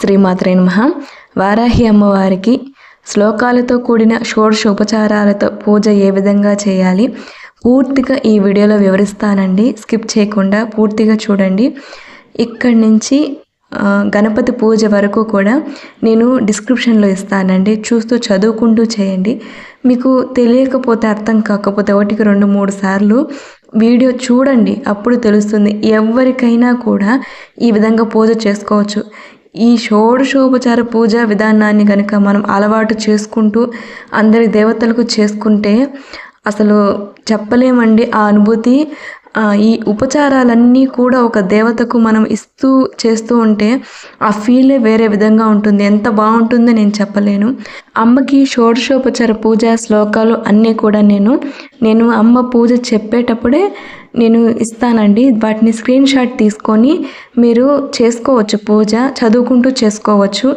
శ్రీమాత్రే నమ. వారాహి అమ్మవారికి శ్లోకాలతో కూడిన షోడశోపచారాలతో పూజ ఏ విధంగా చేయాలి పూర్తిగా ఈ వీడియోలో వివరిస్తానండి. స్కిప్ చేయకుండా పూర్తిగా చూడండి. ఇక్కడి నుంచి గణపతి పూజ వరకు కూడా నేను డిస్క్రిప్షన్లో ఇస్తానండి. చూస్తూ చదువుకుంటూ చేయండి. మీకు తెలియకపోతే అర్థం కాకపోతే ఒకటికి రెండు మూడు సార్లు వీడియో చూడండి. అప్పుడు తెలుస్తుంది. ఎవరికైనా కూడా ఈ విధంగా పూజ చేసుకోవచ్చు. ఈ షోడశోపచార పూజ విధానాన్ని కనుక మనం అలవాటు చేసుకుంటూ అందరి దేవతలకు చేసుకుంటే అసలు చెప్పలేమండి ఆ అనుభూతి. ఈ ఉపచారాలన్నీ కూడా ఒక దేవతకు మనం ఇస్తూ చేస్తూ ఉంటే ఆ ఫీలే వేరే విధంగా ఉంటుంది. ఎంత బాగుంటుందో నేను చెప్పలేను. అమ్మకి షోడశోపచార పూజ శ్లోకాలు అన్నీ కూడా నేను నేను అమ్మ పూజ చెప్పేటప్పుడే నేను ఇస్తానండి. వాటిని స్క్రీన్ షాట్ తీసుకొని మీరు చేసుకోవచ్చు పూజ చదువుకుంటూ చేసుకోవచ్చు.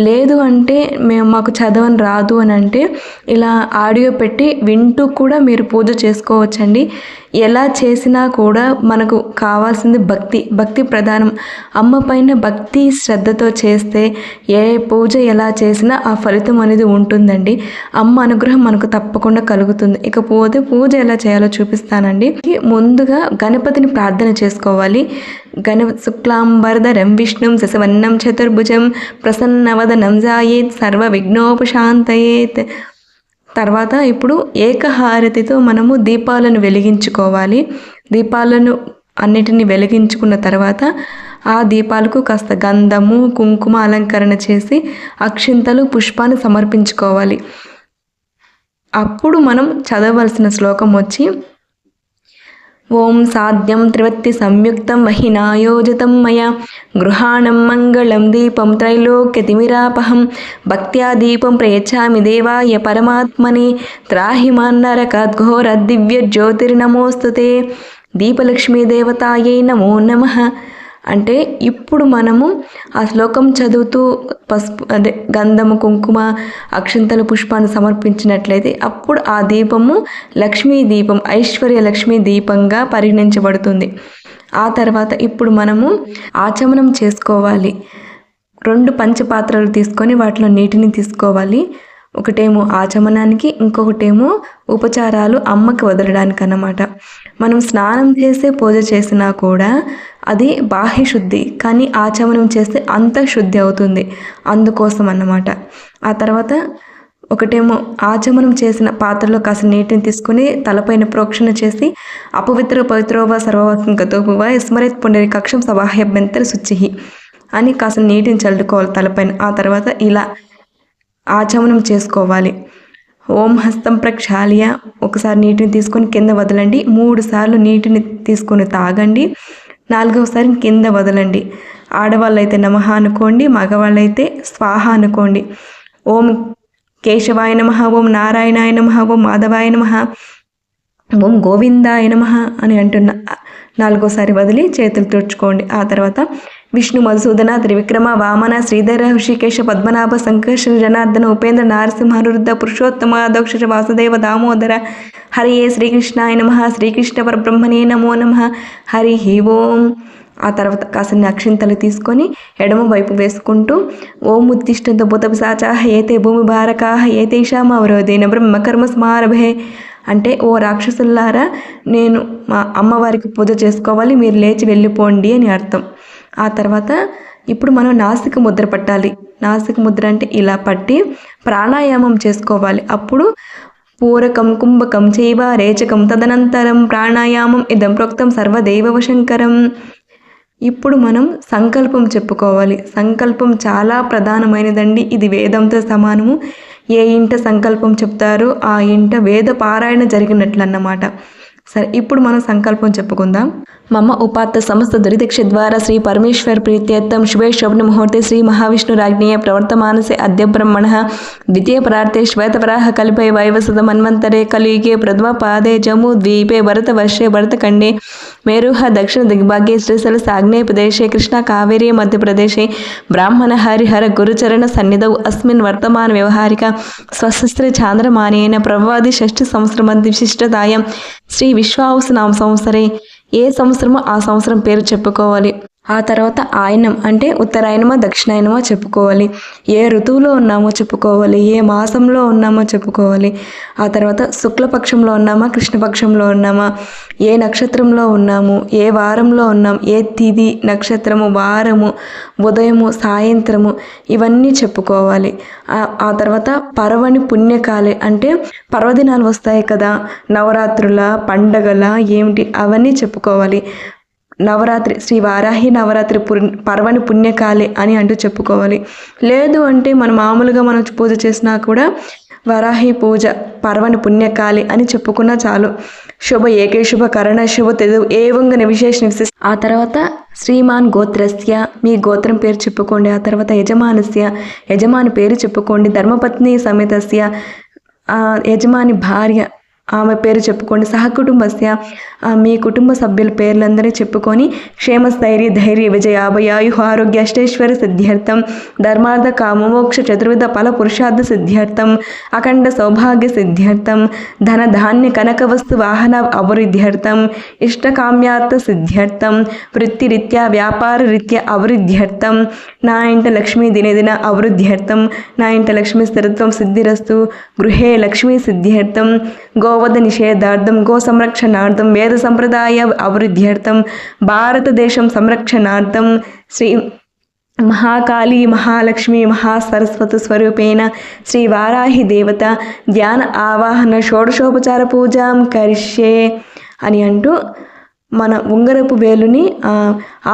లేదు అంటే మేము మాకు చదవని రాదు అని అంటే ఇలా ఆడియో పెట్టి వింటూ కూడా మీరు పూజ చేసుకోవచ్చండి. ఎలా చేసినా కూడా మనకు కావాల్సింది భక్తి భక్తి ప్రధానం. అమ్మ పైన భక్తి శ్రద్ధతో చేస్తే ఏ పూజ ఎలా చేసినా ఆ ఫలితం అనేది ఉంటుందండి. అమ్మ అనుగ్రహం మనకు తప్పకుండా కలుగుతుంది. ఇకపోతే పూజ ఎలా చేయాలో చూపిస్తానండి. ముందుగా గణపతిని ప్రార్థన చేసుకోవాలి. గణ శుక్లాంబరధరం విష్ణుం శశవన్నం చతుర్భుజం ప్రసన్నవదనం జాయేత్ సర్వ విఘ్నోపశాంతయేత్ తర్వాత ఇప్పుడు ఏకహారతితో మనము దీపాలను వెలిగించుకోవాలి. దీపాలను అన్నిటిని వెలిగించుకున్న తర్వాత ఆ దీపాలకు కాస్త గంధము కుంకుమ అలంకరణ చేసి అక్షింతలు పుష్పాన్ని సమర్పించుకోవాలి. అప్పుడు మనం చదవలసిన శ్లోకం వచ్చి ఓం సాధ్యం త్రివత్తి సంయుక్తం మహినాయోజితం మయా. గృహాణం మంగళం దీపం త్రైలోక్యతిమిరాపహం భక్త్యా దీపం ప్రయచ్చామి దేవాయ పరమాత్మని. త్రాహిమాన్నరకాద్ఘోర దివ్య జ్యోతిర్నమోస్తుతే దీపలక్ష్మీ దేవతాయై నమో నమః. అంటే ఇప్పుడు మనము ఆ శ్లోకం చదువుతూ పసుపు అదే గంధము కుంకుమ అక్షంతల పుష్పాన్ని సమర్పించినట్లయితే అప్పుడు ఆ దీపము లక్ష్మీ దీపం ఐశ్వర్య లక్ష్మీ దీపంగా పరిగణించబడుతుంది. ఆ తర్వాత ఇప్పుడు మనము ఆచమనం చేసుకోవాలి. రెండు పంచపాత్రలు తీసుకొని వాటిలో నీటిని తీసుకోవాలి. ఒకటేమో ఆచమనానికి ఇంకొకటేమో ఉపచారాలు అమ్మకి వదలడానికి అన్నమాట మనం స్నానం చేసే పూజ చేసినా కూడా అది బాహ్య శుద్ధి కానీ ఆచమనం చేస్తే అంత శుద్ధి అవుతుంది అందుకోసం అన్నమాట. ఆ తర్వాత ఒకటేమో ఆచమనం చేసిన పాత్రలో కాస్త నీటిని తీసుకుని తలపైన ప్రోక్షణ చేసి అపవిత్ర పవిత్రోవ సర్వవాక్యం గతోపువ స్మరిత్ పుండరి కక్షం సబాహ్యభ్యంతర శుచిహి అని కాస్త నీటిని చల్లుకోవాలి తలపైన. ఆ తర్వాత ఇలా ఆచమనం చేసుకోవాలి. ఓం హస్తం ప్రక్షాళియ. ఒకసారి నీటిని తీసుకొని కింద వదలండి. మూడు సార్లు నీటిని తీసుకొని తాగండి. నాలుగవసారి కింద వదలండి. ఆడవాళ్ళైతే నమః అనుకోండి మగవాళ్ళైతే స్వాహ అనుకోండి. ఓం కేశవాయ నమ ఓం నారాయణాయ నమ ఓం మాధవాయ నమ ఓం గోవిందాయ నమ అని అంటున్న నాలుగోసారి వదిలి చేతులు తుడుచుకోండి. ఆ తర్వాత విష్ణు మధుసూదన త్రివిక్రమ వామన శ్రీధర హృషికేశ పద్మనాభ సంకర్షణ జనార్దన ఉపేంద్ర నారసింహ రుద్ర పురుషోత్తమ దోక్ష వాసుదేవ దామోదర హరియే శ్రీకృష్ణాయ నమ శ్రీకృష్ణ పరబ్రహ్మణే నమో నమ హరి ఓం. ఆ తర్వాత కాసిన అక్షింతలు తీసుకొని ఎడమ వైపు వేసుకుంటూ ఓం ఉత్తిష్టంతో సాచాహ ఏతే భూమి భారకాహ ఏతేషామ అవరోధేన బ్రహ్మకర్మ స్మారభే. అంటే ఓ రాక్షసుల్లారా నేను మా అమ్మవారికి పూజ చేసుకోవాలి మీరు లేచి వెళ్ళిపోండి అని అర్థం. ఆ తర్వాత ఇప్పుడు మనం నాసిక ముద్ర పట్టాలి. నాసిక ముద్ర అంటే ఇలా పట్టి ప్రాణాయామం చేసుకోవాలి. అప్పుడు పూరకం కుంభకం చైవ రేచకం తదనంతరం ప్రాణాయామం ఇదం ప్రోక్తం సర్వదైవవశంకరం. ఇప్పుడు మనం సంకల్పం చెప్పుకోవాలి. సంకల్పం చాలా ప్రధానమైనదండి. ఇది వేదంతో సమానము. ఏ ఇంట సంకల్పం చెప్తారో ఆ ఇంట వేద పారాయణ జరిగినట్లు అన్నమాట సరే ఇప్పుడు మనం సంకల్పం చెప్పుకుందాం. మమ ఉపాత్త సమస్త దురిదక్ష ద్వారా శ్రీ పరమేశ్వర ప్రీత్యర్థం శుభే శోభన ముహూర్తే శ్రీ మహావిష్ణురాజ్ఞేయ ప్రవర్తమానసే అద్య బ్రహ్మణ ద్వితీయ ప్రార్థే శ్వేతవరాహ కల్పే వైవసద మన్వంతరే కలియుగే ప్రద్వపాదే జము ద్వీపే భరత వర్షే భరతఖండే మేరుహ దక్షిణ దిగ్భాగే శ్రీశైల సాగ్నే ప్రదేశే కృష్ణ కావేరీ మధ్యప్రదేశే బ్రాహ్మణ హరిహర గురుచరణ సన్నిధౌ అస్మిన్ వర్తమాన వ్యవహారిక స్వశస్త్ర చాంద్రమానేన ప్రవాది షష్ఠి సంవత్సరం విశిష్టతాయం శ్రీ విశ్వావసు నామ సంవత్సరే. ఏ సంవత్సరమో ఆ సంవత్సరం పేరు చెప్పుకోవాలి. ఆ తర్వాత ఆయనం అంటే ఉత్తరాయణమా దక్షిణాయనమా చెప్పుకోవాలి. ఏ ఋతువులో ఉన్నామో చెప్పుకోవాలి. ఏ మాసంలో ఉన్నామో చెప్పుకోవాలి. ఆ తర్వాత శుక్లపక్షంలో ఉన్నామా కృష్ణపక్షంలో ఉన్నామా ఏ నక్షత్రంలో ఉన్నాము ఏ వారంలో ఉన్నాం ఏ తిది నక్షత్రము వారము ఉదయము సాయంత్రము ఇవన్నీ చెప్పుకోవాలి. ఆ- ఆ తర్వాత పర్వని పుణ్యకాలే అంటే పర్వదినాలు వస్తాయి కదా. నవరాత్రుల పండగల ఏమిటి అవన్నీ చెప్పుకోవాలి. నవరాత్రి శ్రీ వారాహి నవరాత్రి పుర్ పర్వని పుణ్యకాలే అని అంటూ చెప్పుకోవాలి. లేదు అంటే మనం మామూలుగా మనం పూజ చేసినా కూడా వరాహి పూజ పర్వని పుణ్యకాలి అని చెప్పుకున్నా చాలు. శుభ ఏకేశుభ కరణ శుభ తెదు ఏవంగ విశేష విశేష ఆ తర్వాత శ్రీమాన్ గోత్రస్య మీ గోత్రం పేరు చెప్పుకోండి. ఆ తర్వాత యజమానస్య యజమాని పేరు చెప్పుకోండి. ధర్మపత్ని సమేతస్య యజమాని భార్య ఆమె పేరు చెప్పుకోండి. సహకుటుంబస్య మీ కుటుంబ సభ్యుల పేర్లందరూ చెప్పుకొని క్షేమస్థైర్య ధైర్య విజయ అభయాయు ఆరోగ్య అష్టేశ్వర సిద్ధ్యర్థం ధర్మార్థ కామోక్ష చతుర్విధ ఫల పురుషార్థ సిద్ధ్యర్థం అఖండ సౌభాగ్య సిద్ధ్యర్థం ధన ధాన్య కనక వస్తు వాహన అభివృద్ధ్యర్థం ఇష్టకామ్యార్థ సిద్ధ్యర్థం వృత్తిరీత్యా వ్యాపార రీత్యా అభివృద్ధ్యర్థం నా ఇంట లక్ష్మీ దినదిన అభివృద్ధ్యర్థం నా ఇంట లక్ష్మీ స్థిరత్వం సిద్ధిరస్తు గృహే లక్ష్మీ సిద్ధ్యర్థం గో గోవధ నిషేధార్థం గో సంరక్షణార్థం వేద సంప్రదాయ అభివృద్ధ్యర్థం భారతదేశం సంరక్షణార్థం శ్రీ మహాకాళీ మహాలక్ష్మి మహాసరస్వతి స్వరూపేణ శ్రీ వారాహి దేవత ధ్యాన ఆవాహన షోడశోపచార పూజాం కరిష్యే అని అంటూ మన ఉంగరపు వేలుని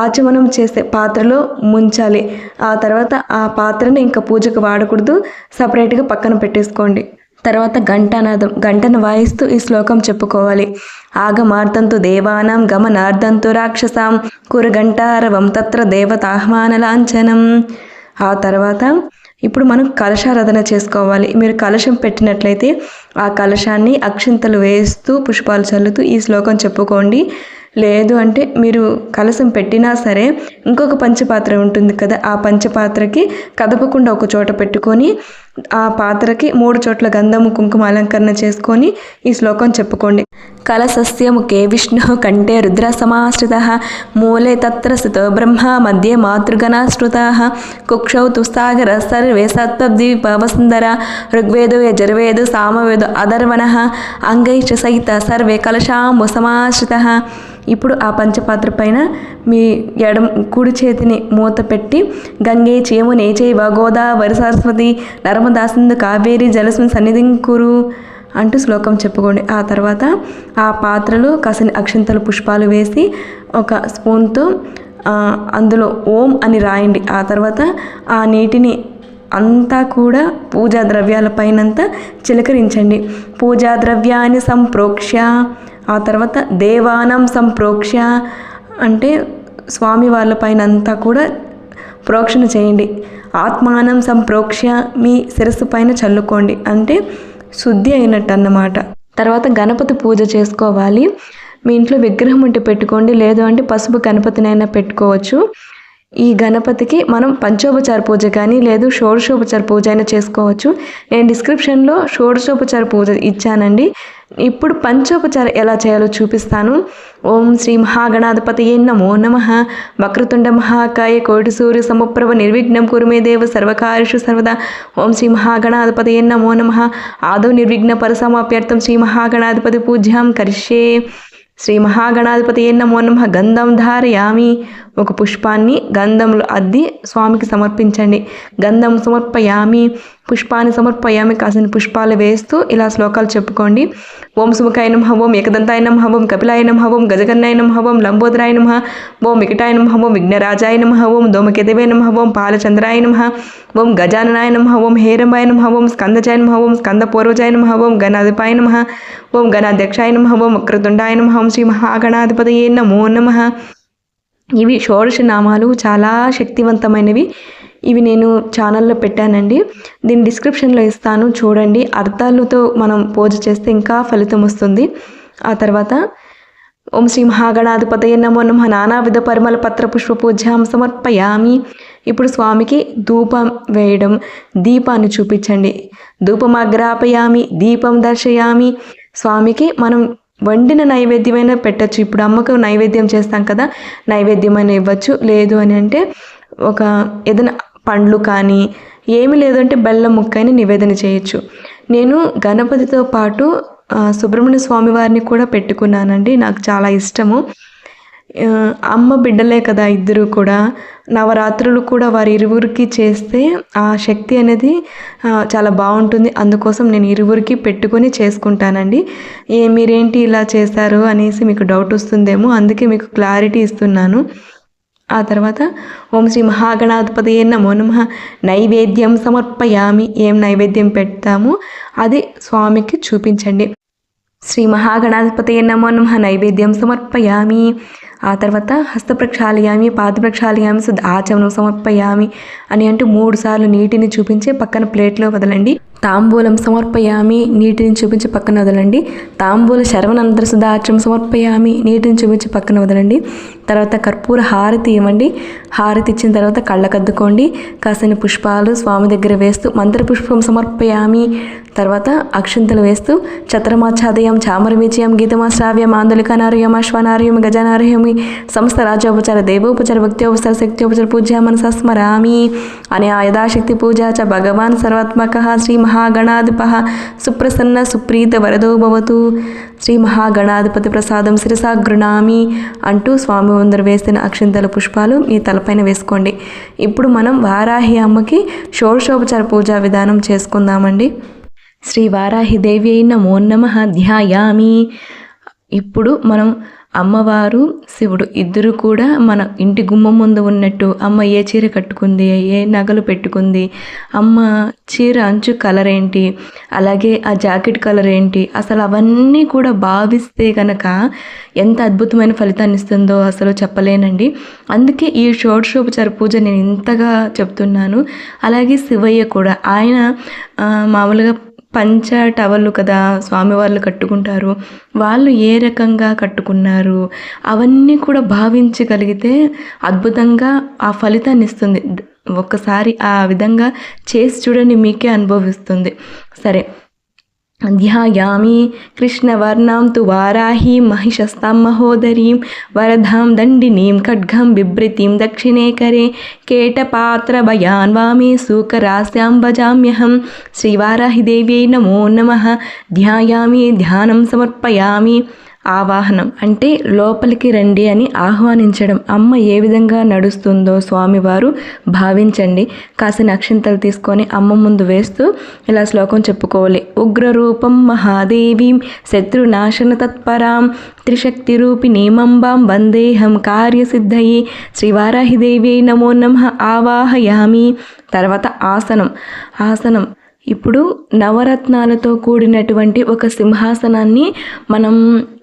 ఆచమనం చేసే పాత్రలో ముంచాలి. ఆ తర్వాత ఆ పాత్రని ఇంకా పూజకు వాడకూడదు. సపరేట్గా పక్కన పెట్టేసుకోండి. తర్వాత ఘంటానాదం గంటను వాయిస్తూ ఈ శ్లోకం చెప్పుకోవాలి. ఆగమార్థంతు దేవానాం గమనార్థంతు రాక్షసాం కురగంటారవం తత్ర దేవతాహ్మాన లాంఛనం. ఆ తర్వాత ఇప్పుడు మనం కలశారాధన చేసుకోవాలి. మీరు కలశం పెట్టినట్లయితే ఆ కలశాన్ని అక్షింతలు వేస్తూ పుష్పాలు చల్లుతూ ఈ శ్లోకం చెప్పుకోండి. లేదు అంటే మీరు కలసం పెట్టినా సరే ఇంకొక పంచపాత్ర ఉంటుంది కదా ఆ పంచపాత్రకి కదపకుండా ఒక చోట పెట్టుకొని ఆ పాత్రకి మూడు చోట్ల గంధము కుంకుమ అలంకరణ చేసుకొని ఈ శ్లోకం చెప్పుకోండి. కలసస్యము కే విష్ణు కంఠే రుద్ర సమాశ్రిత మూలే తత్ర స్థితో బ్రహ్మ మధ్య మాతృగణాశ్రుత కుక్షౌ తుసాగర సర్వే సత్వద్వీపవసుందర ఋగ్వేదో యజుర్వేదో సామవేదో అధర్వణ అంగైశ్చ సహిత సర్వే కలశాంబు సమాశ్రిత. ఇప్పుడు ఆ పంచపాత్ర పైన మీ ఎడం కుడి చేతిని మూత పెట్టి గంగే నేచే వగోదా వరి సరస్వతి నర్మదాసింధు కావేరి జలస్మి సన్నిధింకురు అంటూ శ్లోకం చెప్పుకోండి. ఆ తర్వాత ఆ పాత్రలో కాసిన అక్షంతలు పుష్పాలు వేసి ఒక స్పూన్తో అందులో ఓం అని రాయండి. ఆ తర్వాత ఆ నీటిని అంతా కూడా పూజా ద్రవ్యాల పైనంతా చిలకరించండి. పూజా ద్రవ్యాన్ని సంప్రోక్ష ఆ తర్వాత దేవానం సంప్రోక్ష అంటే స్వామి వాళ్ళ పైన అంతా కూడా ప్రోక్షణ చేయండి. ఆత్మానం సంప్రోక్ష మీ శిరస్సు పైన చల్లుకోండి. అంటే శుద్ధి అయినట్టు అన్నమాట తర్వాత గణపతి పూజ చేసుకోవాలి. మీ ఇంట్లో విగ్రహం ఉంటే పెట్టుకోండి. లేదు అంటే పసుపు గణపతినైనా పెట్టుకోవచ్చు. ఈ గణపతికి మనం పంచోపచార పూజ కానీ లేదు షోడశోపచార పూజ అయినా చేసుకోవచ్చు. నేను డిస్క్రిప్షన్లో షోడశోపచార పూజ ఇచ్చానండి. ఇప్పుడు పంచోపచార ఎలా చేయాలో చూపిస్తాను. ఓం శ్రీ మహాగణాధిపతి నమో నమ. వక్రతుండ మహాకాయ కోటి సూర్య సముప్రభ నిర్విఘ్నం కురుమే దేవ సర్వకార్యషు సర్వదా. ఓం శ్రీ మహాగణాధిపతి నమో నమ. ఆదౌ నిర్విఘ్న పరసమాప్యర్థం శ్రీ మహాగణాధిపతి పూజ్యాం కరిష్యే. శ్రీ మహాగణాధిపతి నమో నమ. గంధం ధారయామి. ఒక పుష్పాన్ని గంధములు అద్ది స్వామికి సమర్పించండి గంధం సమర్పయామి పుష్పాన్ని సమర్పయామి కాసిన పుష్పాలు వేస్తూ ఇలా శ్లోకాలు చెప్పుకోండి ఓం సుముఖాయనం హవం ఏకదంతాయనం హవం కపిలాయనం హవం గజగన్నాయనం హవం లంబోదరాయనం ఓం వికటాయనం హవం విఘ్నరాజాయనం హవం నమ హవం పాలచంద్రాయనం ఓం గజాననాయనం హవం హేరంబాయనం హవం స్కందజాయనం హవం గజాననాయ హవం ఓం హేరంబాయ ఓం గణాధ్యక్షాయనం హవం వక్రతుండాయనం స్కందపూర్వజాయ శ్రీ మహాగణాధిపతయే నమో నమ ఇవి షోడశ నామాలు చాలా శక్తివంతమైనవి. ఇవి నేను ఛానల్లో పెట్టానండి. దీని డిస్క్రిప్షన్లో ఇస్తాను చూడండి. అర్థాలతో మనం పూజ చేస్తే ఇంకా ఫలితం వస్తుంది. ఆ తర్వాత ఓం శ్రీ మహాగణాధిపతయ నమో నమ. నానావిధ పరిమళ పత్ర పుష్ప పూజాం సమర్పయామి. ఇప్పుడు స్వామికి ధూపం వేయడం దీపాన్ని చూపించండి. ధూపం అగ్రాపయామి దీపం దర్శయామి. స్వామికి మనం వండిన నైవేద్యమైనా పెట్టచ్చు. ఇప్పుడు అమ్మకు నైవేద్యం చేస్తాం కదా నైవేద్యం అయినా ఇవ్వచ్చు. లేదు అని అంటే ఒక ఏదైనా పండ్లు కానీ ఏమి లేదంటే బెల్లం ముక్కని నివేదన చేయొచ్చు. నేను గణపతితో పాటు సుబ్రహ్మణ్య స్వామి వారిని కూడా పెట్టుకున్నానండి. నాకు చాలా ఇష్టము. అమ్మ బిడ్డలే కదా ఇద్దరు కూడా. నవరాత్రులు కూడా వారి ఇరువురికి చేస్తే ఆ శక్తి అనేది చాలా బాగుంటుంది. అందుకోసం నేను ఇరువురికి పెట్టుకొని చేసుకుంటానండి. ఏ మీరేంటి ఇలా చేశారు అనేసి మీకు డౌట్ వస్తుందేమో అందుకే మీకు క్లారిటీ ఇస్తున్నాను. ఆ తర్వాత ఓం శ్రీ మహాగణాధిపతి నమో నమ. నైవేద్యం సమర్పయామి. ఏం నైవేద్యం పెడతాము? అది స్వామికి చూపించండి. శ్రీ మహాగణాధిపతి నమో నమ. నైవేద్యం సమర్పయామి. ఆ తర్వాత హస్త ప్రక్షాళయామి పాత ప్రక్షాళయామి శుద్ధ ఆచమనం సమర్పయామి అని అంటూ మూడు సార్లు నీటిని చూపించి పక్కన ప్లేట్లో వదలండి. తాంబూలం సమర్పయామి నీటిని చూపించి పక్కన వదలండి. తాంబూల శరవణంతర సుధాచం సమర్పయామి నీటిని చూపించి పక్కన వదలండి. తర్వాత కర్పూర హారతి ఇవ్వండి. హారతి ఇచ్చిన తర్వాత కళ్ళకద్దుకోండి. కాసిన పుష్పాలు స్వామి దగ్గర వేస్తూ మంత్ర పుష్పం సమర్పయామి. తర్వాత అక్షంతలు వేస్తూ ఛత్రమాచ్ఛాదయం చామరవీచయం గీతమాశ్రావ్యం ఆందోళికనార్యం అశ్వనార్యం గజనార్యమి సమస్త రాజోపచార దేవోపచార భక్త్యోపచార శక్త్యోపచార పూజ మనసా స్మరామి అనే ఆ యథాశక్తి పూజ చ భగవాన్ సర్వాత్మక. శ్రీ మహాగణాధిప సుప్రసన్న సుప్రీత వరదో భవతు. శ్రీ మహాగణాధిపతి ప్రసాదం శిరసా గృణామి అంటూ స్వామి ముందర వేసిన అక్షింతల పుష్పాలు మీ తలపైన వేసుకోండి. ఇప్పుడు మనం వారాహి అమ్మకి షోడశోపచార పూజా విధానం చేసుకుందామండి. శ్రీ వారాహి దేవి అయిన నమ ధ్యాయామి. ఇప్పుడు మనం అమ్మవారు శివుడు ఇద్దరు కూడా మన ఇంటి గుమ్మం ముందు ఉన్నట్టు అమ్మ ఏ చీర కట్టుకుంది ఏ నగలు పెట్టుకుంది అమ్మ చీర అంచు కలర్ ఏంటి అలాగే ఆ జాకెట్ కలర్ ఏంటి అసలు అవన్నీ కూడా భావిస్తే కనుక ఎంత అద్భుతమైన ఫలితాన్ని ఇస్తుందో అసలు చెప్పలేనండి. అందుకే ఈ షోడశోపచార పూజ నేను ఇంతగా చెప్తున్నాను. అలాగే శివయ్య కూడా ఆయన మామూలుగా పంచ టవళ్ళు కదా స్వామివార్లు కట్టుకుంటారు. వాళ్ళు ఏ రకంగా కట్టుకున్నారు? అవన్నీ కూడా భావించగలిగితే అద్భుతంగా ఆ ఫలితాన్ని ఇస్తుంది. ఒక్కసారి ఆ విధంగా చేసి చూడండి మీకే అనుభవిస్తుంది. సరే ధ్యాయామి కృష్ణవర్ణాం తు వారాహీం మహిషస్తాం మహోదరీం వరధాం దండినీం ఖడ్గం బిభ్రతిం దక్షిణే కరే కేటపాత్రభయాన్ వామే సూకరాస్యాం భజామ్యహం శ్రీవారాహిదేవ్యై నమో నమః ధ్యాయామి ధ్యానం సమర్పయామి ఆవాహనం. అంటే లోపలికి రండి అని ఆహ్వానించడం. అమ్మ ఏ విధంగా నడుస్తుందో స్వామివారు భావించండి. కాసిన అక్షింతలు తీసుకొని అమ్మ ముందు వేస్తూ ఇలా శ్లోకం చెప్పుకోవాలి. ఉగ్రరూపం మహాదేవీం శత్రునాశన తత్పరాం త్రిశక్తి రూపిణీమంబాం వందేహం కార్యసిద్ధయే శ్రీవారాహిదేవి నమో నమ ఆవాహయామి. తర్వాత ఆసనం. ఆసనం. ఇప్పుడు నవరత్నాలతో కూడినటువంటి ఒక సింహాసనాన్ని మనం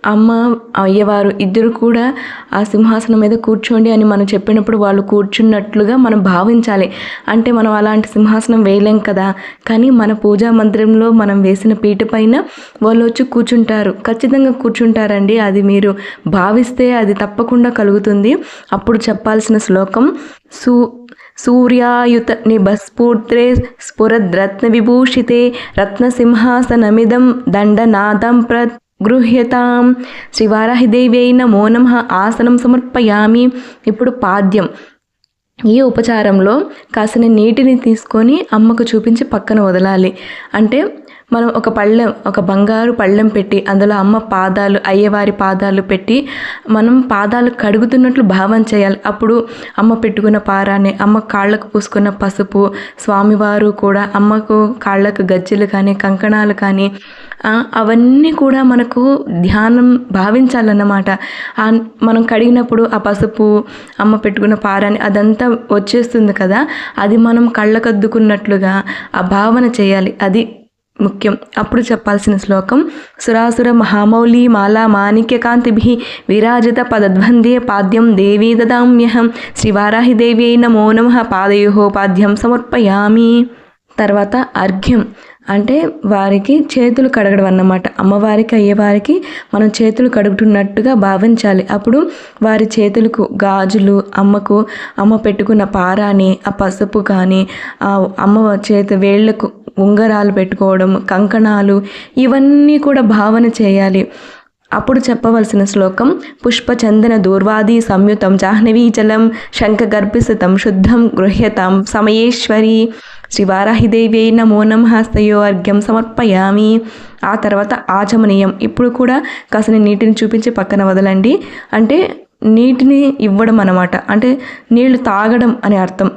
అమ్మ అయ్యవారు ఇద్దరు కూడా ఆ సింహాసనం మీద కూర్చోండి అని మనం చెప్పినప్పుడు వాళ్ళు కూర్చున్నట్లుగా మనం భావించాలి. అంటే మనం అలాంటి సింహాసనం వేయలేం కదా. కానీ మన పూజా మందిరంలో మనం వేసిన పీట పైన వాళ్ళు వచ్చి కూర్చుంటారు. ఖచ్చితంగా కూర్చుంటారండి. అది మీరు భావిస్తే అది తప్పకుండా కలుగుతుంది. అప్పుడు చెప్పాల్సిన శ్లోకం సు సూర్యాయుత నిభస్ఫూర్త్రే స్ఫురద్రత్న విభూషితే రత్నసింహాసనమిదం దండనాదం ప్ర గృహ్యతాం శ్రీవారాహిదేవ్యై నమో నమ. ఆసనం సమర్పయామి. ఇప్పుడు పాద్యం. ఈ ఉపచారంలో కాసిన నీటిని తీసుకొని అమ్మకు చూపించి పక్కన వదలాలి. అంటే మనం ఒక పళ్ళెం ఒక బంగారు పళ్ళెం పెట్టి అందులో అమ్మ పాదాలు అయ్యవారి పాదాలు పెట్టి మనం పాదాలు కడుగుతున్నట్లు భావం చేయాలి. అప్పుడు అమ్మ పెట్టుకున్న పారాన్ని అమ్మ కాళ్ళకు పూసుకున్న పసుపు స్వామివారు కూడా అమ్మకు కాళ్ళకు గజ్జెలు కానీ కంకణాలు కానీ అవన్నీ కూడా మనకు ధ్యానం భావించాలన్నమాట. మనం కడిగినప్పుడు ఆ పసుపు అమ్మ పెట్టుకున్న పారాన్ని అదంతా వచ్చేస్తుంది కదా. అది మనం కళ్ళకద్దుకున్నట్లుగా ఆ భావన చేయాలి. అది ముఖ్యం. అప్పుడు చెప్పాల్సిన శ్లోకం సురాసుర మహామౌళి మాలా మాణిక్య కాంతిభి విరాజిత పదద్వందే పాద్యం దేవీ దదామ్యహం శ్రీవారాహి దేవి నమో నమ పాదయోహో పాద్యం సమర్పయామి. తర్వాత అర్ఘ్యం. అంటే వారికి చేతులు కడగడం అన్నమాట. అమ్మవారికి అయ్యేవారికి మనం చేతులు కడుగుతున్నట్టుగా భావించాలి. అప్పుడు వారి చేతులకు గాజులు అమ్మకు అమ్మ పెట్టుకున్న పారాని ఆ పసుపు కానీ ఆ అమ్మ చేతి వేళ్ళకు ఉంగరాలు పెట్టుకోవడం కంకణాలు ఇవన్నీ కూడా భావన చేయాలి. అప్పుడు చెప్పవలసిన శ్లోకం పుష్పచందన దూర్వాది సంయుతం జాహ్నవీజలం శంఖగర్భిసితం శుద్ధం గృహ్యతాం సమయేశ్వరి శ్రీవారాహిదేవ్యై నమో నమస్తయో అర్ఘ్యం సమర్పయామి. ఆ తర్వాత ఆచమనీయం ఇప్పుడు కూడా కాసిన నీటిని చూపించి పక్కన వదలండి. అంటే నీటిని ఇవ్వడం అనమాట అంటే నీళ్ళు తాగడం అని అర్థం.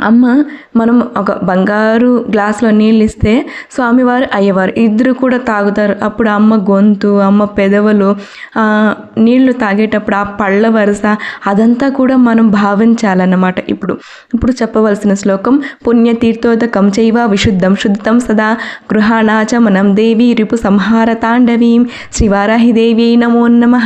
అమ్మ మనం ఒక బంగారు గ్లాస్లో నీళ్ళు ఇస్తే స్వామివారు అయ్యవారు. ఇద్దరు కూడా తాగుతారు. అప్పుడు అమ్మ గొంతు అమ్మ పెదవులు నీళ్ళు తాగేటప్పుడు ఆ పళ్ళ వరుస అదంతా కూడా మనం భావించాలన్నమాట. ఇప్పుడు ఇప్పుడు చెప్పవలసిన శ్లోకం పుణ్యతీర్థోదకం చైవ విశుద్ధం శుద్ధం సదా గృహాణాచ మనం దేవి రిపు సంహార తాండవీం శ్రీవారాహిదేవి నమో నమ.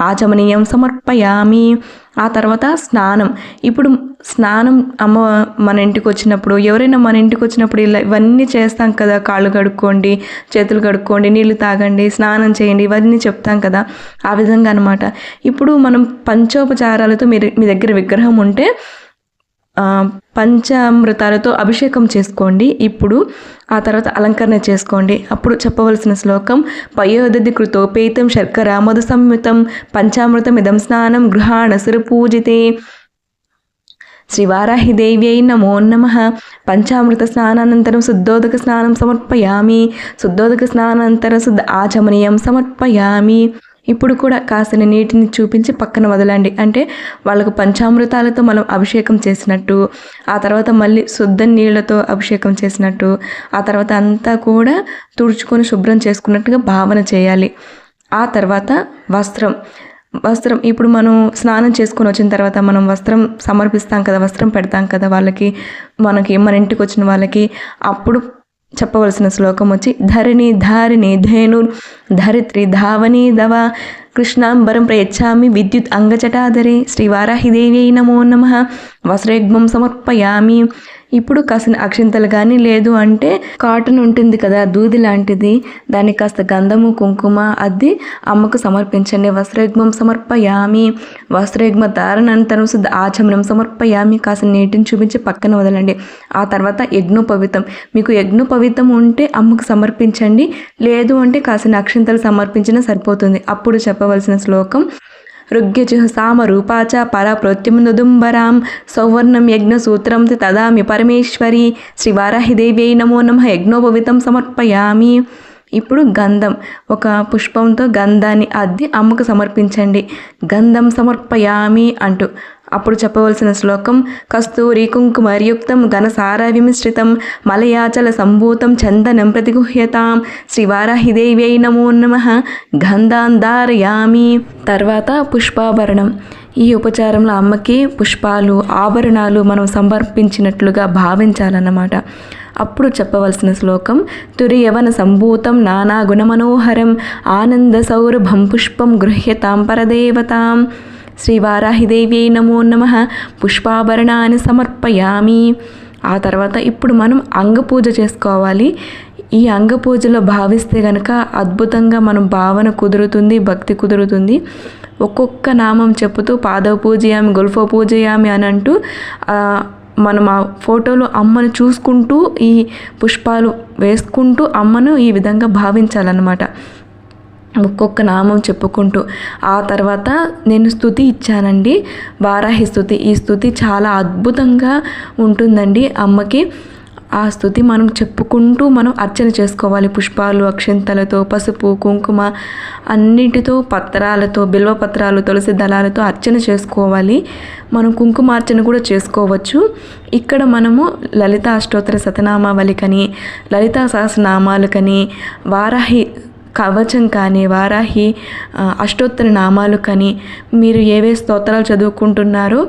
ఆచమనీయం సమర్పయామి. ఆ తర్వాత స్నానం. ఇప్పుడు స్నానం అమ్మ మన ఇంటికి వచ్చినప్పుడు ఎవరైనా మన ఇంటికి వచ్చినప్పుడు ఇలా ఇవన్నీ చేస్తాం కదా. కాళ్ళు కడుక్కోండి చేతులు కడుక్కోండి నీళ్ళు తాగండి స్నానం చేయండి ఇవన్నీ చెప్తాం కదా. ఆ విధంగా అనమాట ఇప్పుడు మనం పంచోపచారాలతో మీరు మీ దగ్గర విగ్రహం ఉంటే పంచామృతాలతో అభిషేకం చేసుకోండి. ఇప్పుడు ఆ తర్వాత అలంకరణ చేసుకోండి. అప్పుడు చెప్పవలసిన శ్లోకం పయోదధి కృతోపేతం శర్కర మధు సంయుతం పంచామృతం ఇదం స్నానం గృహాణ పూజితే. శ్రీవారాహిదేవ్యై నమో నమ. పంచామృత స్నానానంతరం శుద్ధోదక స్నానం సమర్పయామి. శుద్ధోదక స్నానానంతరం శుద్ధ ఆచమనీయం సమర్పయామి. ఇప్పుడు కూడా కాసిన నీటిని చూపించి పక్కన వదలండి. అంటే వాళ్ళకు పంచామృతాలతో మనం అభిషేకం చేసినట్టు ఆ తర్వాత మళ్ళీ శుద్ధ నీళ్ళతో అభిషేకం చేసినట్టు ఆ తర్వాత అంతా కూడా తుడుచుకొని శుభ్రం చేసుకున్నట్టుగా భావన చేయాలి. ఆ తర్వాత వస్త్రం. వస్త్రం ఇప్పుడు మనం స్నానం చేసుకొని వచ్చిన తర్వాత మనం వస్త్రం సమర్పిస్తాం కదా వస్త్రం పెడతాం కదా వాళ్ళకి మనకి మన ఇంటికి వచ్చిన వాళ్ళకి అప్పుడు చెప్పవలసిన శ్లోకం వచ్చి ధరణి ధారిణి ధేను ధరిత్రి ధావని దవ కృష్ణాంబరం ప్రయచ్చామి విద్యుత్ అంగచటాధరి శ్రీవారాహిదేవి నమో నమ వస్త్రయుగ్మం సమర్పయామి ఇప్పుడు కాసిన అక్షింతలు కానీ లేదు అంటే కాటన్ ఉంటుంది కదా దూది లాంటిది. దానికి కాస్త గంధము కుంకుమ అద్ది అమ్మకు సమర్పించండి. వస్త్రయుగ్మం సమర్పయామి. వస్త్రయుగ్మ ధారణంతరం శుద్ధ ఆచమనం సమర్పయామి. కాసిన నీటిని చూపించి పక్కన వదలండి. ఆ తర్వాత యజ్ఞోపవితం. మీకు యజ్ఞోపవితం ఉంటే అమ్మకు సమర్పించండి. లేదు అంటే కాసిన అక్షింతలు సమర్పించినా సరిపోతుంది. అప్పుడు చెప్పవలసిన శ్లోకం ఋగ్యజుః సామరూపాచ పరప్రోత్యముదుంబరాం సౌవర్ణం యజ్ఞసూత్రం తదామి పరమేశ్వరి శ్రీవారాహిదేవ్యై నమో నమ యజ్ఞోపవితం సమర్పయామి ఇప్పుడు గంధం ఒక పుష్పంతో గంధాన్ని అద్ది అమ్మకు సమర్పించండి। గంధం సమర్పయామి అంటూ అప్పుడు చెప్పవలసిన శ్లోకం కస్తూరి కుంకుమర్యుక్తం ఘనసార విమిశ్రితం మలయాచల సంభూతం చందనం ప్రతిగుహ్యతాం శ్రీవారాహిదేవ్యై నమో నమ గంధాంధారయామి. తర్వాత పుష్పాభరణం. ఈ ఉపచారంలో అమ్మకి పుష్పాలు ఆభరణాలు మనం సమర్పించినట్లుగా భావించాలన్నమాట. అప్పుడు చెప్పవలసిన శ్లోకం తురియవన సంభూతం నానా గుణమనోహరం ఆనంద సౌరభం పుష్పం గృహ్యతాం పరదేవతాం. శ్రీవారాహిదేవ్యై నమో నమ. పుష్పాభరణాన్ని సమర్పయామి. ఆ తర్వాత ఇప్పుడు మనం అంగపూజ చేసుకోవాలి. ఈ అంగపూజలో భావిస్తే కనుక అద్భుతంగా మనం భావన కుదురుతుంది భక్తి కుదురుతుంది. ఒక్కొక్క నామం చెప్పుతూ పాదవ పూజయామి గొల్ఫో పూజయామి అని అంటూ మనం ఆ ఫోటోలో అమ్మను చూసుకుంటూ ఈ పుష్పాలు వేసుకుంటూ అమ్మను ఈ విధంగా భావించాలన్నమాట. ఒక్కొక్క నామం చెప్పుకుంటూ ఆ తర్వాత నేను స్థుతి ఇచ్చానండి. వారాహి స్థుతి. ఈ స్థుతి చాలా అద్భుతంగా ఉంటుందండి. అమ్మకి ఆ స్థుతి మనం చెప్పుకుంటూ మనం అర్చన చేసుకోవాలి. పుష్పాలు అక్షంతలతో పసుపు కుంకుమ అన్నిటితో పత్రాలతో బిల్వ పత్రాలు తులసి దళాలతో అర్చన చేసుకోవాలి. మనం కుంకుమార్చన కూడా చేసుకోవచ్చు. ఇక్కడ మనము లలిత అష్టోత్తర శతనామావళికని లలితా సహస్రనామాలకని వారాహి కవచం కానీ వారాహి అష్టోత్తర నామాలు కానీ మీరు ఏవే స్తోత్రాలు చదువుకుంటున్నారో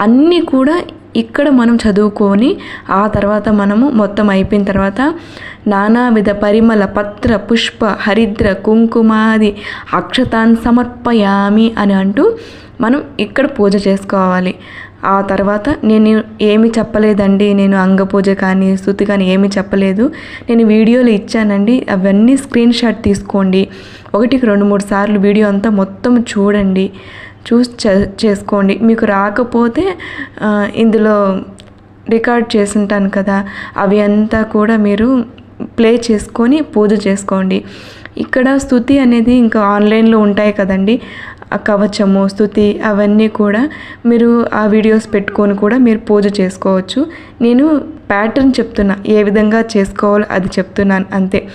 అన్నీ కూడా ఇక్కడ మనం చదువుకొని ఆ తర్వాత మనము మొత్తం అయిపోయిన తర్వాత నానావిధ పరిమళ పత్ర పుష్ప హరిద్ర కుంకుమాది అక్షతాన్ సమర్పయామి అని అంటూ మనం ఇక్కడ పూజ చేసుకోవాలి. ఆ తర్వాత నేను ఏమి చెప్పలేదండి నేను అంగ పూజ కానీ స్థుతి కానీ ఏమీ చెప్పలేదు. నేను వీడియోలు ఇచ్చానండి అవన్నీ స్క్రీన్ షాట్ తీసుకోండి. ఒకటికి రెండు మూడు సార్లు వీడియో అంతా మొత్తం చూడండి చూసి చే- చేసుకోండి. మీకు రాకపోతే ఇందులో రికార్డ్ చేసింటాను కదా అవి అంతా కూడా మీరు ప్లే చేసుకొని పూజ చేసుకోండి. ఇక్కడ స్థుతి అనేది ఇంకా ఆన్లైన్లో ఉంటాయి కదండి కవచము స్థుతి అవన్నీ కూడా మీరు ఆ వీడియోస్ పెట్టుకొని కూడా మీరు పూజ చేసుకోవచ్చు. నేను ప్యాటర్న్ చెప్తున్నా ఏ విధంగా చేసుకోవాలో అది చెప్తున్నాను అంతే.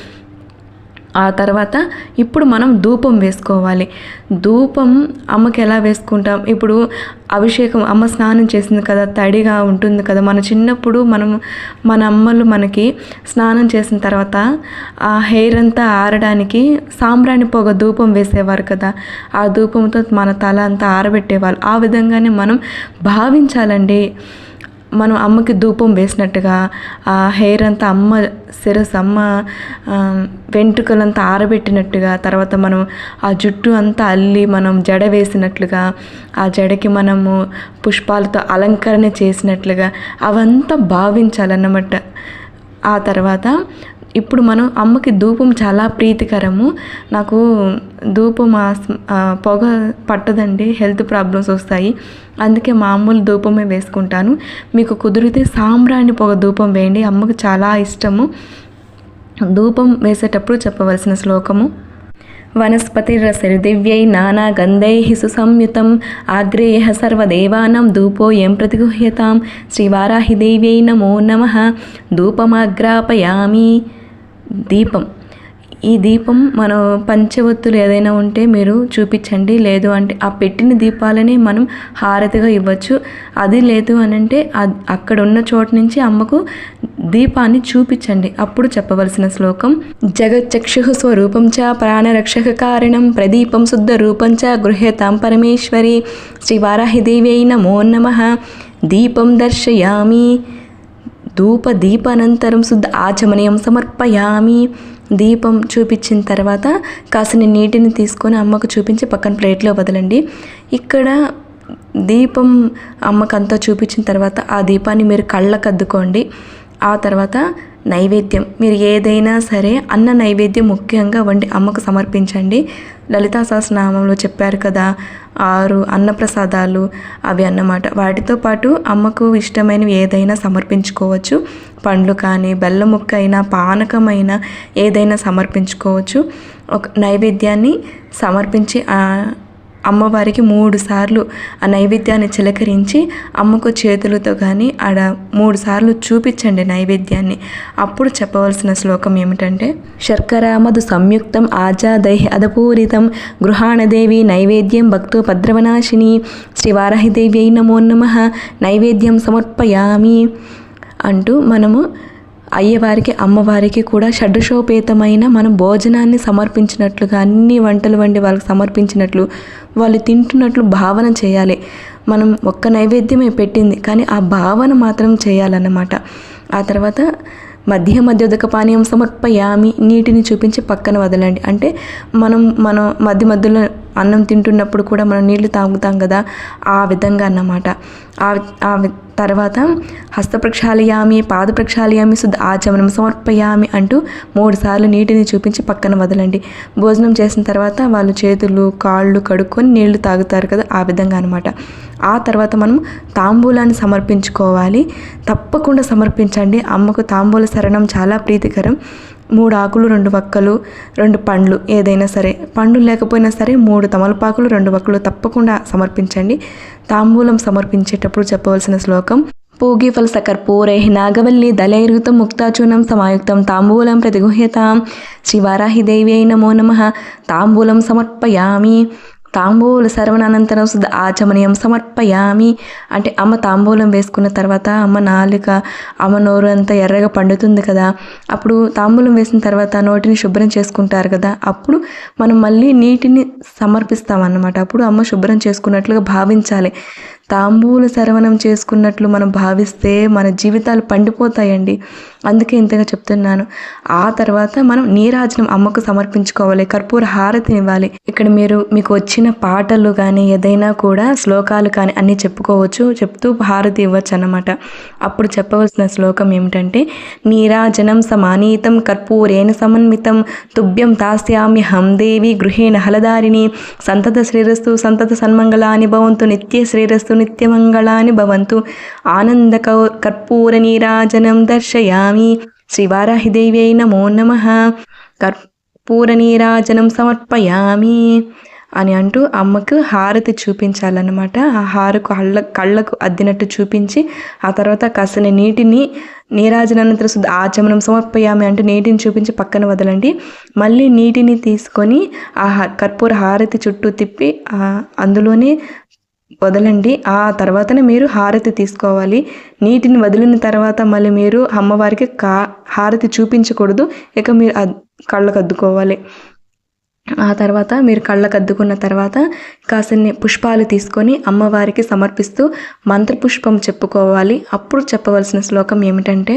ఆ తర్వాత ఇప్పుడు మనం ధూపం వేసుకోవాలి. ధూపం అమ్మకి ఎలా వేసుకుంటాం? ఇప్పుడు అభిషేకం అమ్మ స్నానం చేసింది కదా తడిగా ఉంటుంది కదా. మన చిన్నప్పుడు మనం మన అమ్మలు మనకి స్నానం చేసిన తర్వాత ఆ హెయిర్ అంతా ఆరడానికి సాంబ్రాణి పొగ ధూపం వేసేవారు కదా. ఆ ధూపంతో మన తల అంతా ఆరబెట్టేవాళ్ళు. ఆ విధంగానే మనం భావించాలండి. మనం అమ్మకి ధూపం వేసినట్టుగా ఆ హెయిర్ అంతా అమ్మ శిరస్సు అమ్మ వెంట్రుకలంతా ఆరబెట్టినట్టుగా తర్వాత మనం ఆ జుట్టు అంతా అల్లి మనం జడ వేసినట్లుగా ఆ జడకి మనము పుష్పాలతో అలంకరణ చేసినట్లుగా అవంతా భావించాలన్నమాట. ఆ తర్వాత ఇప్పుడు మనం అమ్మకి ధూపం చాలా ప్రీతికరము. నాకు ధూపం పొగ పట్టదండి హెల్త్ ప్రాబ్లమ్స్ వస్తాయి. అందుకే మామూలు ధూపమే వేసుకుంటాను. మీకు కుదిరితే సాంబ్రాణి పొగ ధూపం వేయండి అమ్మకు చాలా ఇష్టము. ధూపం వేసేటప్పుడు చెప్పవలసిన శ్లోకము. వనస్పతిరసరిదివ్యై నానాగంధైः సుసంయుతం ఆగ్రేయ సర్వదేవానం ధూపోయం ప్రతిగుహ్యతాం. శ్రీవారాహిదేవ్యై నమో నమః. ధూపమాగ్రాపయామి. దీపం. ఈ దీపం మనం పంచవత్తులు ఏదైనా ఉంటే మీరు చూపించండి. లేదు అంటే ఆ పెట్టిన దీపాలని మనం హారతిగా ఇవ్వచ్చు. అది లేదు అని అంటే అక్కడ ఉన్న చోటు నుంచి అమ్మకు దీపాన్ని చూపించండి. అప్పుడు చెప్పవలసిన శ్లోకం. జగచ్చక్షు స్వరూపం చ ప్రాణరక్షక కారణం ప్రదీపం శుద్ధ రూపం చ గృహ్యతాం పరమేశ్వరి. శ్రీవారాహిదేవ్యై నమో నమః. దీపం దర్శయామి. ధూప దీపానంతరం శుద్ధ ఆచమనీయం సమర్పయామి. దీపం చూపించిన తర్వాత కాసిన నీటిని తీసుకొని అమ్మకు చూపించి పక్కన ప్లేట్లో వదలండి. ఇక్కడ దీపం అమ్మకంతా చూపించిన తర్వాత ఆ దీపాన్ని మీరు కళ్ళకద్దుకోండి. ఆ తర్వాత నైవేద్యం. మీరు ఏదైనా సరే అన్న నైవేద్యం ముఖ్యంగా వండి అమ్మకు సమర్పించండి. లలితా సహస్రనామంలో చెప్పారు కదా ఆరు అన్నప్రసాదాలు అవి అన్నమాట. వాటితో పాటు అమ్మకు ఇష్టమైనవి ఏదైనా సమర్పించుకోవచ్చు. పండ్లు కానీ బెల్లం ముక్క అయినా పానకమైనా ఏదైనా సమర్పించుకోవచ్చు. ఒక నైవేద్యాన్ని సమర్పించి అమ్మవారికి మూడు సార్లు ఆ నైవేద్యాన్ని చిలకరించి అమ్మకు చేతులతో కానీ ఆడ మూడు సార్లు చూపించండి నైవేద్యాన్ని. అప్పుడు చెప్పవలసిన శ్లోకం ఏమిటంటే శర్కర మధు సంయుక్తం ఆజాదైహి అదపూరితం గృహాణదేవి నైవేద్యం భక్తో భద్రవనాశిని శ్రీవారాహిదేవ్యై నమో నమః నైవేద్యం సమర్పయామి అంటూ మనము అయ్యవారికి అమ్మవారికి కూడా షడ్షోపేతమైన మనం భోజనాన్ని సమర్పించినట్లుగా అన్ని వంటలు వండి వాళ్ళకి సమర్పించినట్లు వాళ్ళు తింటున్నట్లు భావన చేయాలి. మనం ఒక్క నైవేద్యమే పెట్టింది కానీ ఆ భావన మాత్రం చేయాలన్నమాట. ఆ తర్వాత మధ్య మధ్యోదక పానీయం సమర్పయామి నీటిని చూపించి పక్కన వదలండి. అంటే మనం మనం మధ్య మధ్యలో అన్నం తింటున్నప్పుడు కూడా మనం నీళ్ళు తాగుతాం కదా ఆ విధంగా అన్నమాట. ఆ ఆ వి- తర్వాత హస్త ప్రక్షాళయామి పాద ప్రక్షాళయామి శుద్ధ ఆచమనం సమర్పయామి అంటూ మూడు సార్లు నీటిని చూపించి పక్కన వదలండి. భోజనం చేసిన తర్వాత వాళ్ళు చేతులు కాళ్ళు కడుక్కొని నీళ్ళు తాగుతారు కదా ఆ విధంగా అనమాట ఆ తర్వాత మనం తాంబూలాన్ని సమర్పించుకోవాలి. తప్పకుండా సమర్పించండి. అమ్మకు తాంబూల శరణం చాలా ప్రీతికరం. మూడు ఆకులు రెండు వక్కలు రెండు పండ్లు ఏదైనా సరే. పండ్లు లేకపోయినా సరే మూడు తమలపాకులు రెండు వక్కలు తప్పకుండా సమర్పించండి. తాంబూలం సమర్పించేటప్పుడు చెప్పవలసిన శ్లోకం. పూగిఫల సకర్పూరై నాగవల్లి దళైరుతం ముక్తాచూర్ణం సమాయుక్తం తాంబూలం ప్రతిగుహ్యతాం. శ్రీవారాహిదేవ్యై నమో నమః. తాంబూలం సమర్పయామి. తాంబూల సర్వనానంతరం శుద్ధ ఆచమనీయం సమర్పయామి. అంటే అమ్మ తాంబూలం వేసుకున్న తర్వాత అమ్మ నాలుక అమ్మ నోరు అంతా ఎర్రగా పండుతుంది కదా. అప్పుడు తాంబూలం వేసిన తర్వాత నోటిని శుభ్రం చేసుకుంటారు కదా. అప్పుడు మనం మళ్ళీ నీటిని సమర్పిస్తాం అన్నమాట అప్పుడు అమ్మ శుభ్రం చేసుకున్నట్లుగా భావించాలి. తాంబూల సరవణం చేసుకున్నట్లు మనం భావిస్తే మన జీవితాలు పండిపోతాయండి. అందుకే ఇంతగా చెప్తున్నాను. ఆ తర్వాత మనం నీరాజనం అమ్మకు సమర్పించుకోవాలి. కర్పూర హారతిని ఇవ్వాలి. ఇక్కడ మీరు మీకు వచ్చిన పాటలు కానీ ఏదైనా కూడా శ్లోకాలు కానీ అన్నీ చెప్పుకోవచ్చు. చెప్తూ హారతి ఇవ్వచ్చు అన్నమాట. అప్పుడు చెప్పవలసిన శ్లోకం ఏమిటంటే నీరాజనం సమానీతం కర్పూరేణ సమన్వితం తుభ్యం తాస్యామ్యహం దేవి గృహేణ హలదారిని సంతత శ్రీరస్తు సంతత సన్మంగళాని భవంతు నిత్య శ్రీరస్తు నిత్యమంగళాని భవంతు ఆనంద కౌ- కర్పూర నీరాజనం దర్శయామి శ్రీవారాహిదేవ్యై నమో నమ కర్పూర నీరాజనం సమర్పయామి అని అంటూ అమ్మకు హారతి చూపించాలన్నమాట. ఆ హారకు కళ్ళ కళ్ళకు అద్దినట్టు చూపించి ఆ తర్వాత కాసిన నీటిని నీరాజనంతర శుద్ధ ఆచమనం సమర్పయామి అంటూ నీటిని చూపించి పక్కన వదలండి. మళ్ళీ నీటిని తీసుకొని ఆ కర్పూర హారతి చుట్టూ తిప్పి ఆ అందులోనే వదలండి. ఆ తర్వాతనే మీరు హారతి తీసుకోవాలి. నీటిని వదిలిన తర్వాత మళ్ళీ మీరు అమ్మవారికి కా హారతి చూపించకూడదు. ఇక మీరు కళ్ళకు అద్దుకోవాలి. ఆ తర్వాత మీరు కళ్ళకు అద్దుకున్న తర్వాత కాసిన్ని పుష్పాలు తీసుకొని అమ్మవారికి సమర్పిస్తూ మంత్రపుష్పం చెప్పుకోవాలి. అప్పుడు చెప్పవలసిన శ్లోకం ఏమిటంటే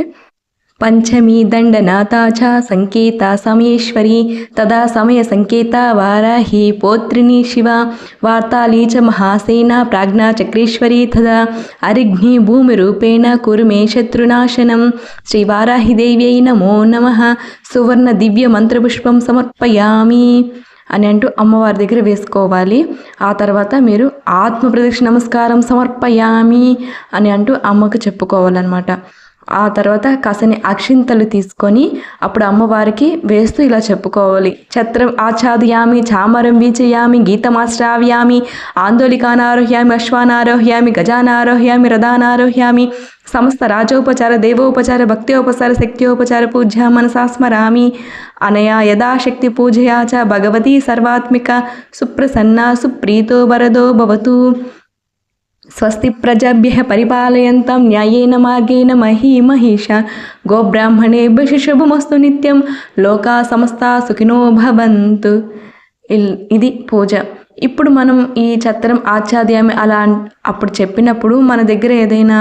పంచమీ దండనాథా చ సంకేత సమయేశ్వరి తదా సమయ సంకేత వారాహి పోత్రిని శివ వార్తాళీ చ మహాసేన ప్రాజ్ఞా చక్రేశ్వరి తదా అరిఘ్ని భూమిరూపేణ రూపేణ కురుమే శత్రునాశనం శ్రీ వారాహిదేవ్యై నమో నమ సువర్ణ దివ్య మంత్రపుష్పం సమర్పయామి అని అంటూ అమ్మవారి దగ్గర వేసుకోవాలి. ఆ తర్వాత మీరు ఆత్మ ప్రదక్షిణ నమస్కారం సమర్పయామి అని అంటూ అమ్మకు చెప్పుకోవాలన్నమాట. ఆ తర్వాత కాసని అక్షింతలు తీసుకొని అప్పుడు అమ్మవారికి వేస్తూ ఇలా చెప్పుకోవాలి. ఛత్రం ఆచ్ఛాదయామి చామరం వీచయామి గీతమాశ్రావ్యామి ఆందోళికానారోహ్యామి అశ్వానారోహ్యామి గజానారోహ్యామి రథానారోహ్యామి సమస్త రాజోపచార దేవోపచార భక్త్యోపచార శక్త్యోపచార పూజ్య మనసాస్మరామి అనయా యథాశక్తి పూజయా చ భగవతి సర్వాత్మిక సుప్రసన్న సుప్రీతో వరదో భవతు. స్వస్తి ప్రజాభ్య పరిపాలయంతం న్యాయేన మార్గేణ మహీ మహిష గోబ్రాహ్మణేభ్య శుభమస్తు నిత్యం లోకా సమస్త సుఖినో భవంతు ఇల్- ఇది పూజ ఇప్పుడు మనం ఈ చత్రం ఆచార్యామి అలా అప్పుడు చెప్పినప్పుడు మన దగ్గర ఏదైనా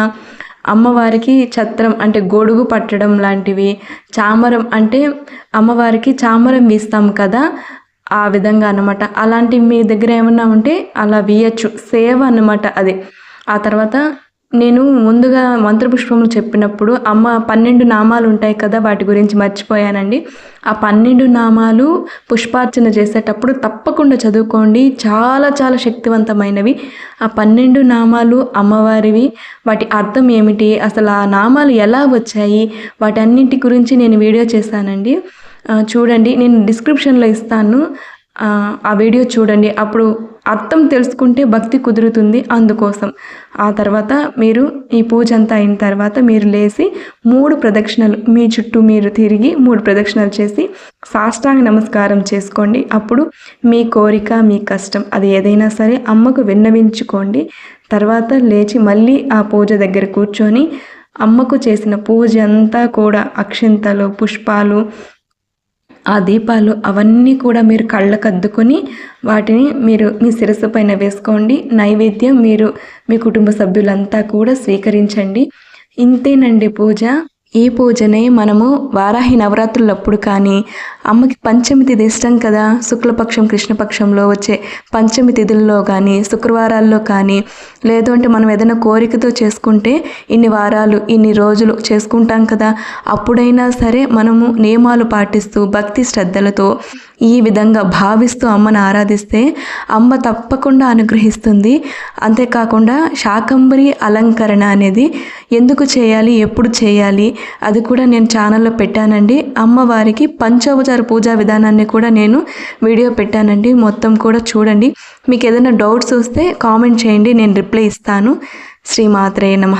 అమ్మవారికి ఛత్రం అంటే గొడుగు పట్టడం లాంటివి చామరం అంటే అమ్మవారికి చామరం వీస్తాం కదా ఆ విధంగా అన్నమాట. అలాంటి మీ దగ్గర ఏమన్నా ఉంటే అలా వేయచ్చు. సేవ అన్నమాట అది. ఆ తర్వాత నేను ముందుగా మంత్రపుష్పములు చెప్పినప్పుడు అమ్మ పన్నెండు నామాలు ఉంటాయి కదా వాటి గురించి మర్చిపోయానండి. ఆ పన్నెండు నామాలు పుష్పార్చన చేసేటప్పుడు తప్పకుండా చదువుకోండి. చాలా చాలా శక్తివంతమైనవి. ఆ పన్నెండు నామాలు అమ్మవారివి. వాటి అర్థం ఏమిటి? అసలు ఆ నామాలు ఎలా వచ్చాయి? వాటన్నింటి గురించి నేను వీడియో చేశానండి. చూడండి నేను డిస్క్రిప్షన్లో ఇస్తాను. ఆ, వీడియో చూడండి. అప్పుడు అర్థం తెలుసుకుంటే భక్తి కుదురుతుంది అందుకోసం. ఆ తర్వాత మీరు ఈ పూజ అంతా అయిన తర్వాత మీరు లేచి మూడు ప్రదక్షిణలు మీ చుట్టూ మీరు తిరిగి మూడు ప్రదక్షిణలు చేసి సాష్టాంగ నమస్కారం చేసుకోండి. అప్పుడు మీ కోరిక మీ కష్టం అది ఏదైనా సరే అమ్మకు విన్నవించుకోండి. తర్వాత లేచి మళ్ళీ ఆ పూజ దగ్గర కూర్చొని అమ్మకు చేసిన పూజ అంతా కూడా అక్షింతలు పుష్పాలు ఆ దీపాలు అవన్నీ కూడా మీరు కళ్ళకద్దుకొని వాటిని మీరు మీ శిరస్సు పైన వేసుకోండి. నైవేద్యం మీరు మీ కుటుంబ సభ్యులంతా కూడా స్వీకరించండి. ఇంతేనండి పూజ. ఈ పూజనే మనము వారాహి నవరాత్రులప్పుడు కానీ అమ్మకి పంచమి తిథి ఇష్టం కదా? శుక్లపక్షం కృష్ణపక్షంలో వచ్చే పంచమి తిథుల్లో కానీ శుక్రవారాల్లో కానీ లేదు అంటే మనం ఏదైనా కోరికతో చేసుకుంటే ఇన్ని వారాలు ఇన్ని రోజులు చేసుకుంటాం కదా. అప్పుడైనా సరే మనము నియమాలు పాటిస్తూ భక్తి శ్రద్ధలతో ఈ విధంగా భావిస్తూ అమ్మను ఆరాధిస్తే అమ్మ తప్పకుండా అనుగ్రహిస్తుంది. అంతేకాకుండా శాకంబరి అలంకరణ అనేది ఎందుకు చేయాలి? ఎప్పుడు చేయాలి? అది కూడా నేను ఛానల్లో పెట్టానండి. అమ్మవారికి పంచోపచార పూజా విధానాన్ని కూడా నేను వీడియో పెట్టానండి. మొత్తం కూడా చూడండి. మీకు ఏదైనా డౌట్స్ వస్తే కామెంట్ చేయండి. నేను రిప్లై ఇస్తాను. శ్రీమాత్రే నమ.